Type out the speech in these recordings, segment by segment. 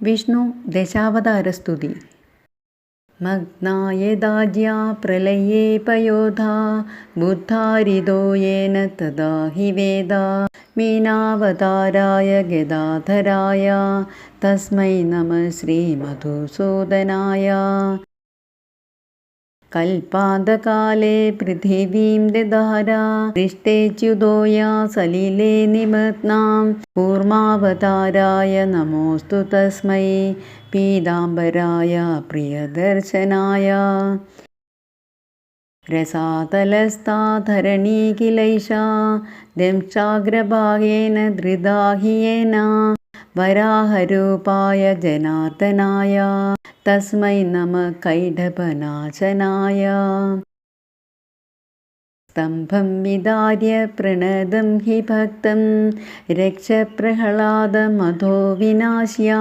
Vishnu ദശാവതാരസ്തുതി മഗ്നായദാജ്യാ പ്രളയേ പയോധാ ബുദ്ധാരിതോ യേന തദാ he വേദ മീനാവതാരായ ഗദാധരായ തസ്മൈ നമ ശ്രീമധുസൂദനായ കൽപാദകാലേ പൃഥിവീം ദദാര ദൃഷ്ടേച്യുതോയാ സലിലേ നിമഗ്നാം കൂർമാവതാരായ നമോസ്തു തസ്മൈ പീതാംബരായ പ്രിയദർശനായ രസാതലസ്ഥാധരണീ കിലൈഷാ ദംശാഗ്രഭാഗേന ധൃതാ हि येन वराहरूपाय जनार्दनाय। तस्मै नम कैडपनाशनाय स्तम्भं विदार्य प्रणदं हि भक्तं। रक्षप्रह्लादमधो विनाश्या।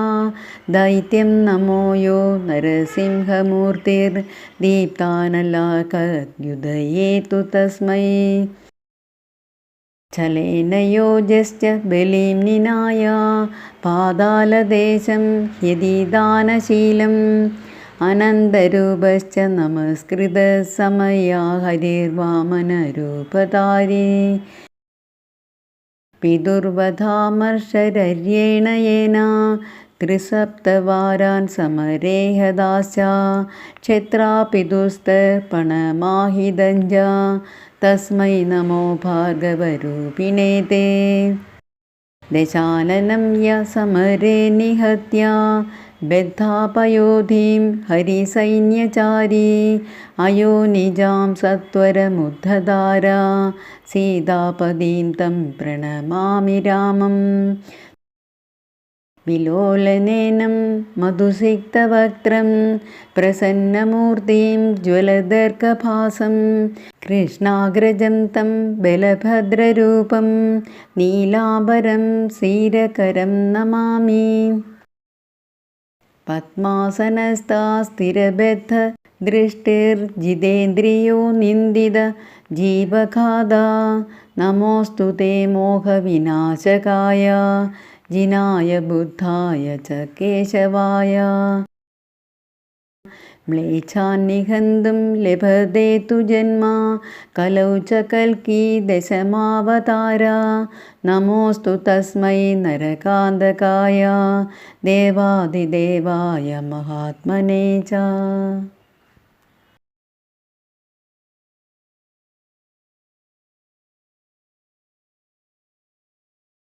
दैत्यं नमो यो नरसिंहमूर्तिर्दीप्तानलाकद्युदये तु तस्मै। യോജശ്ച ബലിം നിനായ. പാതാളദേശം യതിദാനശീലം. അനന്തരൂപശ്ച നമസ്കൃത സമയ ഹരിർവാമനരൂപധാരി. പിതുർവധാമർഷരര്യേണ त्रिसप्तवारान् समरेहदाशा क्षेत्रापितुस्तर्पणमाहिदञ्जा तस्मै नमो भार्गवरूपिणे ते। दशाननं या समरे निहत्या बद्धापयोधिं हरिसैन्यचारी अयो निजां सत्वरमुद्धदारा सीतापदीं तं प्रणमामि रामम्। വിലോലനേനം मधुसिक्तवक्त्रं प्रसन्नमूर्तिं ज्वलदर्कभासं कृष्णाग्रजं तं ബലഭദ്രരൂപം നീലാംബരം സീരകരം नमामि പത്മാസനസ്ഥാ സ്ഥിരബദ്ധ दृष्टिर्जितेन्द्रियो നിന്ദിത जीवखादा नमोऽस्तु ते മോഹവിനാശകായ जिनाय बुद्धाय च केशवाय। म्लेच्छान्निहन्तुं लभते तु जन्मा कलौ च कल्की दशमावतारा। नमोऽस्तु तस्मै नरकान्दकाय देवादिदेवाय महात्मने च।